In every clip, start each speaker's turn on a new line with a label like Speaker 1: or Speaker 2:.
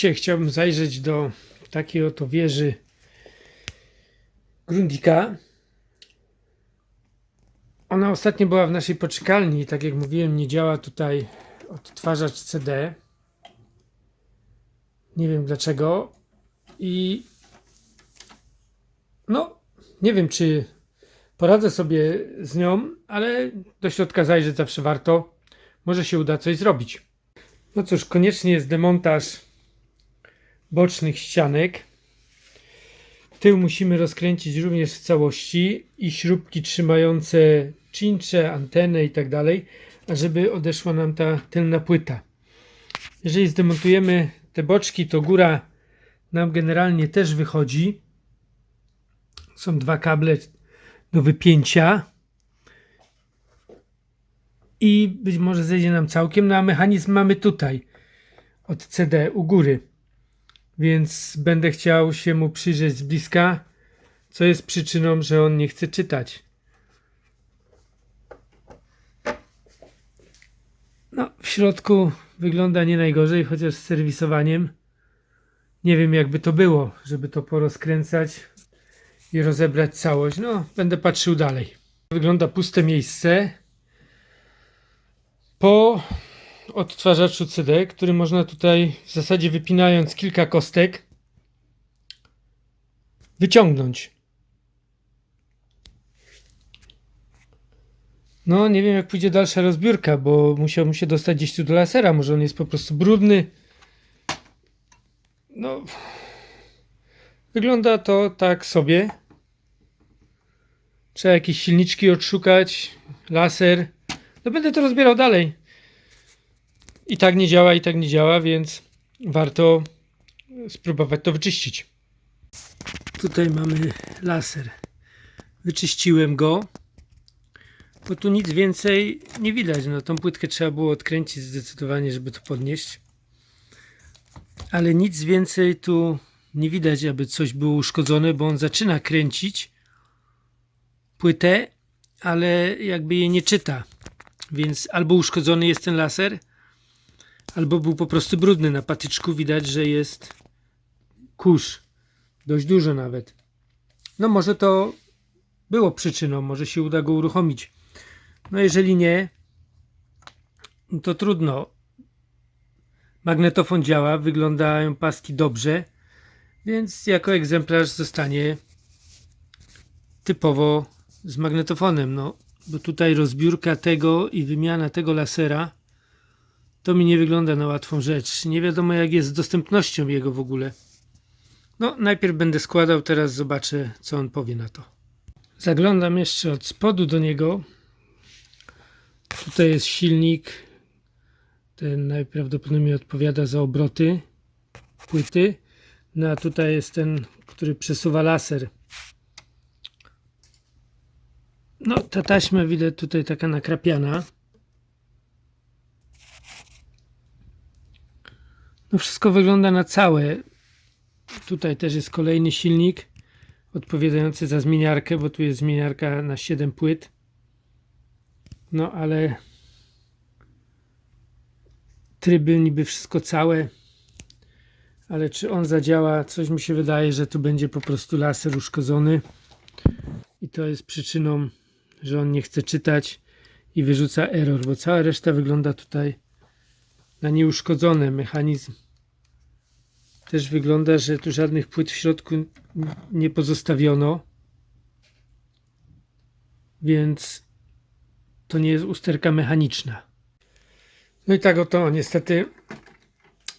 Speaker 1: Dzisiaj chciałbym zajrzeć do takiej oto wieży Grundika. Ona ostatnio była w naszej poczekalni. Tak jak mówiłem, nie działa tutaj odtwarzacz CD. Nie wiem dlaczego. I no, nie wiem czy poradzę sobie z nią, ale do środka zajrzeć zawsze warto. Może się uda coś zrobić. No cóż, koniecznie jest demontaż bocznych ścianek. Tył musimy rozkręcić również w całości i śrubki trzymające czyncze, antenę i tak dalej, ażeby odeszła nam ta tylna płyta. Jeżeli zdemontujemy te boczki, to góra nam generalnie też wychodzi. Są dwa kable do wypięcia i być może zejdzie nam całkiem, no a mechanizm mamy tutaj od CD u góry. Więc będę chciał się mu przyjrzeć z bliska, co jest przyczyną, że on nie chce czytać. No, w środku wygląda nie najgorzej, chociaż z serwisowaniem nie wiem jakby to było, żeby to porozkręcać i rozebrać całość. No, będę patrzył dalej. Wygląda puste miejsce po odtwarzaczu CD, który można tutaj w zasadzie wypinając kilka kostek wyciągnąć. No, nie wiem jak pójdzie dalsza rozbiórka, bo musiałbym się dostać gdzieś tu do lasera. Może on jest po prostu brudny. No, wygląda to tak sobie. Trzeba jakieś silniczki odszukać, laser. No będę to rozbierał dalej. I tak nie działa, i tak nie działa, więc warto spróbować to wyczyścić. Tutaj mamy laser. Wyczyściłem go, bo tu nic więcej nie widać. No, tą płytkę trzeba było odkręcić zdecydowanie, żeby to podnieść. Ale nic więcej tu nie widać, aby coś było uszkodzone, bo on zaczyna kręcić płytę, ale jakby jej nie czyta. Więc albo uszkodzony jest ten laser, albo był po prostu brudny. Na patyczku widać, że jest kurz. Dość dużo nawet. No może to było przyczyną, może się uda go uruchomić. No jeżeli nie, to trudno. Magnetofon działa, wyglądają paski dobrze, więc jako egzemplarz zostanie typowo z magnetofonem. No, bo tutaj rozbiórka tego i wymiana tego lasera to mi nie wygląda na łatwą rzecz. Nie wiadomo jak jest z dostępnością jego w ogóle. No, najpierw będę składał, teraz zobaczę, co on powie na to. Zaglądam jeszcze od spodu do niego. Tutaj jest silnik. Ten najprawdopodobniej odpowiada za obroty płyty. No a tutaj jest ten, który przesuwa laser. No, ta taśma widać tutaj taka nakrapiana. No wszystko wygląda na całe. Tutaj też jest kolejny silnik odpowiadający za zmieniarkę, bo tu jest zmieniarka na 7 płyt. No ale tryby niby wszystko całe. Ale czy on zadziała? Coś mi się wydaje, że tu będzie po prostu laser uszkodzony. I to jest przyczyną, że on nie chce czytać i wyrzuca error, bo cała reszta wygląda tutaj na nieuszkodzone. Mechanizm też wygląda, że tu żadnych płyt w środku nie pozostawiono. Więc to nie jest usterka mechaniczna. No i tak oto niestety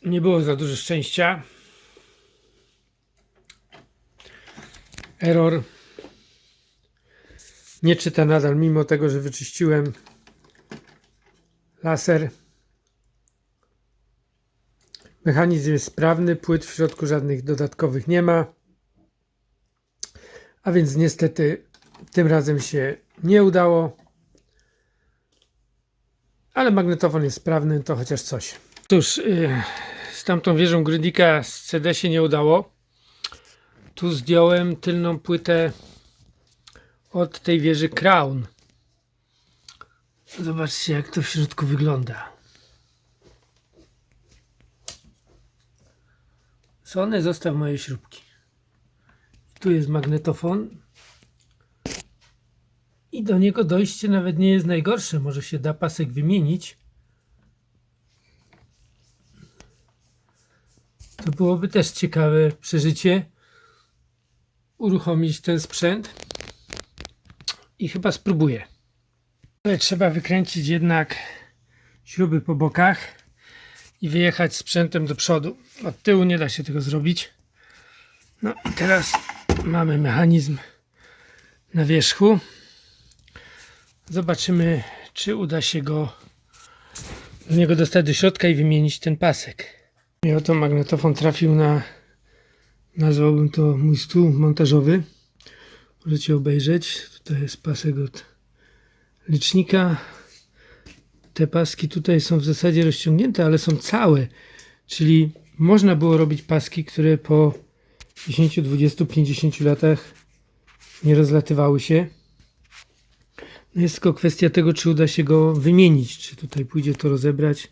Speaker 1: nie było za dużo szczęścia. Error nie czyta nadal, mimo tego, że wyczyściłem laser. Mechanizm jest sprawny, płyt w środku żadnych dodatkowych nie ma. A więc niestety tym razem się nie udało. Ale magnetofon jest sprawny, to chociaż coś. Cóż, yy, z tamtą wieżą Grydika z CD się nie udało. Tu zdjąłem tylną płytę od tej wieży Crown. Zobaczcie jak to w środku wygląda. Sony, zostaw moje śrubki. Tu jest magnetofon. I do niego dojście nawet nie jest najgorsze. Może się da pasek wymienić. To byłoby też ciekawe przeżycie. Uruchomić ten sprzęt. I chyba spróbuję. Ale trzeba wykręcić jednak śruby po bokach i wyjechać sprzętem do przodu. Od tyłu nie da się tego zrobić. No i teraz mamy mechanizm na wierzchu. Zobaczymy, czy uda się go z niego dostać do środka i wymienić ten pasek. I oto magnetofon trafił na nazwałbym to mój stół montażowy. Możecie obejrzeć. Tutaj jest pasek od licznika. Te paski tutaj są w zasadzie rozciągnięte, ale są całe. Czyli można było robić paski, które po 10, 20, 50 latach nie rozlatywały się. No jest tylko kwestia tego, czy uda się go wymienić, czy tutaj pójdzie to rozebrać,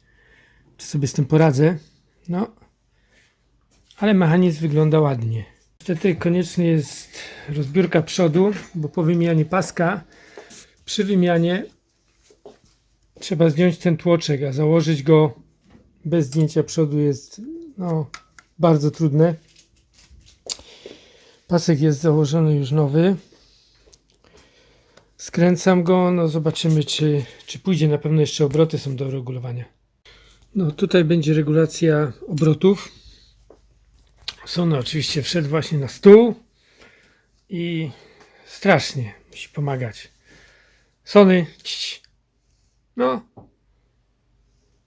Speaker 1: czy sobie z tym poradzę. No, ale mechanizm wygląda ładnie. Niestety koniecznie jest rozbiórka przodu, bo po wymianie paska, przy wymianie trzeba zdjąć ten tłoczek, a założyć go bez zdjęcia przodu jest no, bardzo trudne. Pasek jest założony już nowy. Skręcam go, no zobaczymy czy, czy pójdzie. Na pewno jeszcze obroty są do regulowania. No tutaj będzie regulacja obrotów. Sony oczywiście wszedł właśnie na stół i strasznie musi pomagać. Sony, ciii. No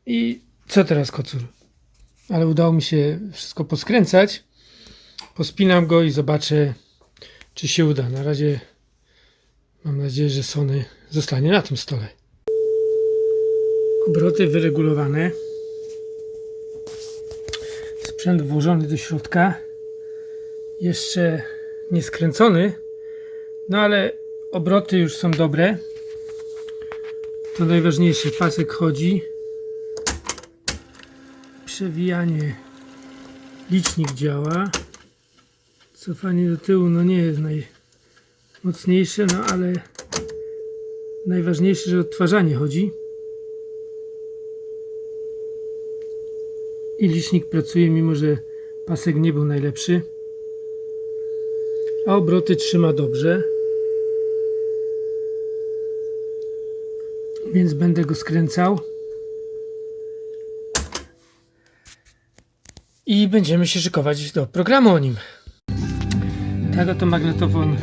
Speaker 1: i co teraz kocur? Ale udało mi się wszystko poskręcać. Pospinam go i zobaczę, czy się uda. Na razie mam nadzieję, że Sony zostanie na tym stole. Obroty wyregulowane. Sprzęt włożony do środka. Jeszcze nie skręcony. No ale obroty już są dobre. To najważniejsze. Pasek chodzi. Przewijanie. Licznik działa. Cofanie do tyłu no nie jest najmocniejsze, no ale najważniejsze, że odtwarzanie chodzi. I licznik pracuje, mimo że pasek nie był najlepszy. A obroty trzyma dobrze. Więc będę go skręcał. I będziemy się szykować do programu o nim. Tak oto magnetofon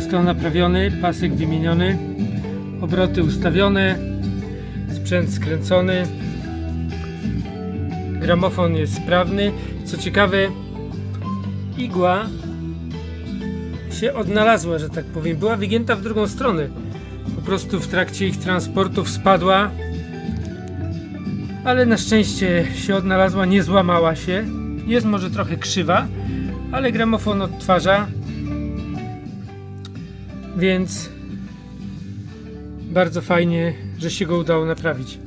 Speaker 1: został naprawiony, pasek wymieniony, obroty ustawione, sprzęt skręcony, gramofon jest sprawny. Co ciekawe, igła się odnalazła, że tak powiem. Była wygięta w drugą stronę. Po prostu w trakcie ich transportów spadła, ale na szczęście się odnalazła, nie złamała się. Jest może trochę krzywa, ale gramofon odtwarza, więc bardzo fajnie, że się go udało naprawić.